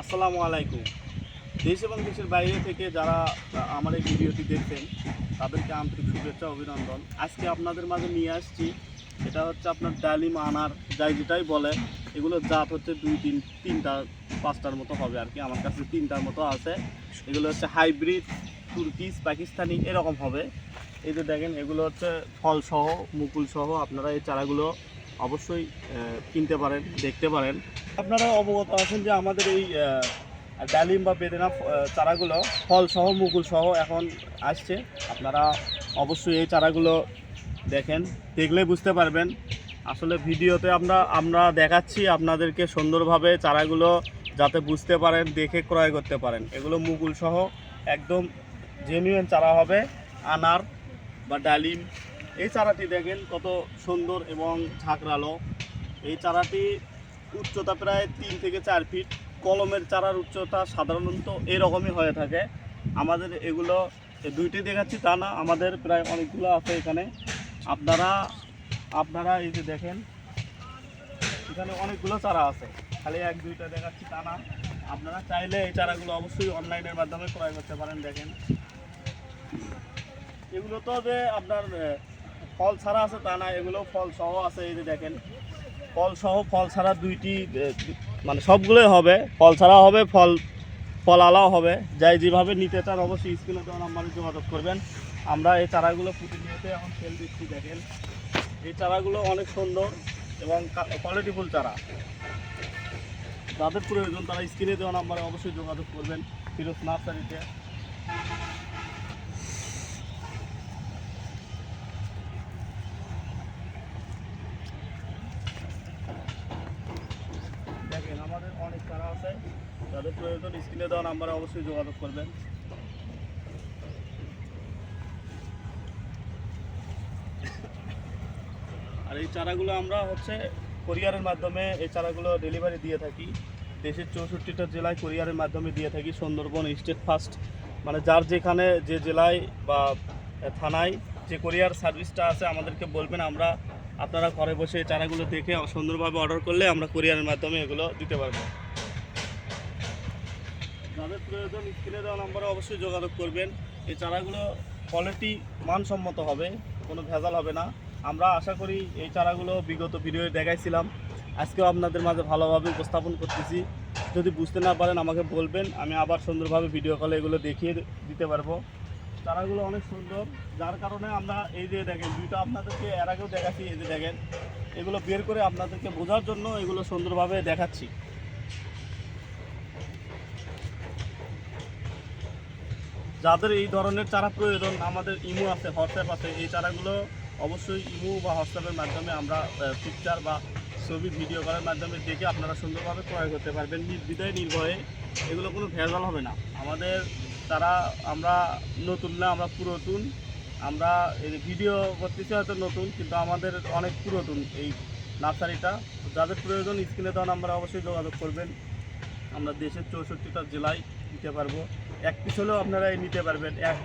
আসসালামু আলাইকুম। দেশ এবং দেশের বাইরে থেকে যারা আমার এই ভিডিওটি দেখছেন, তাদেরকে আন্তরিক শুভেচ্ছা, অভিনন্দন। আজকে আপনাদের মাঝে নিয়ে আসছি, এটা হচ্ছে আপনার ডালিম আনার যাই যেটাই বলে, এগুলো জাত হচ্ছে দুই তিন, তিনটা, পাঁচটার মতো হবে আর কি, আমার কাছে তিনটার মতো আছে। এগুলো হচ্ছে হাইব্রিড, তুর্কিস, পাকিস্তানি, এরকম হবে। এই যে দেখেন, এগুলো হচ্ছে ফল সহ মুকুল সহ আপনারা এই চারাগুলো অবশ্যই কিনতে পারেন, দেখতে পারেন। আপনারা অবগত আছেন যে আমাদের এই ডালিম বা বেদেনা চারাগুলো ফল সহ মুকুল সহ এখন আসছে। আপনারা অবশ্যই এই চারাগুলো দেখেন, দেখলে বুঝতে পারবেন। আসলে ভিডিওতে আমরা আমরা দেখাচ্ছি আপনাদেরকে সুন্দরভাবে চারাগুলো যাতে বুঝতে পারেন, দেখে ক্রয় করতে পারেন। এগুলো মুকুল সহ একদম জেনুইন চারা হবে, আনার বা ডালিম। এই চারাটি দেখেন কত সুন্দর এবং ঝাঁকড়ালো। এই চারাটি উচ্চতা প্রায় তিন থেকে চার ফিট। কলমের চারার উচ্চতা সাধারণত এরকমই হয়ে থাকে। আমাদের এগুলো দুইটি দেখাচ্ছি, তা না, আমাদের প্রায় অনেকগুলো আছে এখানে। আপনারা আপনারা এই যে দেখেন, এখানে অনেকগুলো চারা আছে। খালি এক, দুইটা দেখাচ্ছি, তা না। আপনারা চাইলে এই চারাগুলো অবশ্যই অনলাইনের মাধ্যমে ক্রয় করতে পারেন, দেখেন। এগুলো তো যে আপনার ফল ছাড়া আছে, তা না, এগুলো ফল সহ আছে, এই যে দেখেন। ফল সহ ফল ছাড়া দুইটি মানে সবগুলোই হবে। ফল ছাড়া হবে, ফল ফল আলাও হবে। যাই যেভাবে নিতে চান অবশ্যই স্ক্রিনে দেওয়া নাম্বারে যোগাযোগ করবেন। আমরা এই চারাগুলো ফুটে প্রতিনিয়ত এখন সেল দিচ্ছি, দেখেন। এই চারাগুলো অনেক সুন্দর এবং কোয়ালিটিফুল চারা। যাদের প্রয়োজন তারা স্ক্রিনে দেওয়া নাম্বারে অবশ্যই যোগাযোগ করবেন। ফিরোজ নার্সারিতে দেখেন আমাদের অনেক চারা আছে, যাদের প্রয়োজন স্ক্রিনে দেওয়া নাম্বারে অবশ্যই যোগাযোগ করবেন। আর এই চারাগুলো আমরা হচ্ছে কোরিয়ারের মাধ্যমে, এই চারাগুলো ডেলিভারি দিয়ে থাকি। দেশের চৌষট্টিটা জেলায় কোরিয়ারের মাধ্যমে দিয়ে থাকি, সুন্দরবন স্টেট ফার্স্ট। মানে যার যেখানে যে জেলায় বা থানায় যে কোরিয়ার সার্ভিসটা আছে, আমাদেরকে বলবেন, আমরা আপনারা ঘরে বসে চারাগুলো দেখে সুন্দরভাবে অর্ডার করলে আমরা কোরিয়ারের মাধ্যমে এগুলো দিতে পারব। যাদের প্রয়োজন স্ক্রিনে দেওয়া নম্বরে অবশ্যই যোগাযোগ করবেন। এই চারাগুলো কোয়ালিটি মানসম্মত হবে, কোনো ভেজাল হবে না। আমরা আশা করি এই চারাগুলো বিগত ভিডিওয়ে দেখাইছিলাম। আজকেও আপনাদের মাঝে ভালোভাবে উপস্থাপন করতেছি। যদি বুঝতে না পারেন আমাকে বলবেন, আমি আবার সুন্দরভাবে ভিডিও কলে এগুলো দেখিয়ে দিতে পারব। চারাগুলো অনেক সুন্দর, যার কারণে আমরা এই যে দেখেন, দুইটা আপনাদেরকে এর আগেও দেখাচ্ছি, এই যে দেখেন, এগুলো বের করে আপনাদেরকে বোঝার জন্য এগুলো সুন্দরভাবে দেখাচ্ছি। যাদের এই ধরনের চারা প্রয়োজন, আমাদের ইমো আছে, হোয়াটসঅ্যাপ আছে, এই চারাগুলো অবশ্যই ইমো বা হোয়াটসঅ্যাপের মাধ্যমে আমরা পিকচার বা ছবি ভিডিও করার মাধ্যমে দেখে আপনারা সুন্দরভাবে ক্রয় করতে পারবেন। নির্দ্বিধায়, নির্ভয়ে এগুলো কোনো ভেজাল হবে না। আমাদের তারা আমরা নতুন না, আমরা পুরাতন। আমরা এই ভিডিও করতেছি হয়তো নতুন, কিন্তু আমাদের অনেক পুরাতন এই নার্সারিটা। যাদের প্রয়োজন, স্ক্রিনে দেওয়া নাম্বারে অবশ্যই যোগাযোগ করবেন। আমরা দেশের চৌষট্টিটা জেলায় দিতে পারব। এক পিস হলেও আপনারা নিতে পারবেন। এক,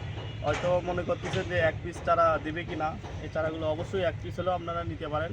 হয়তো মনে করতেছে যে এক পিস চারা দেবে কি না এই চারাগুলো অবশ্যই এক পিস হলেও আপনারা নিতে পারেন।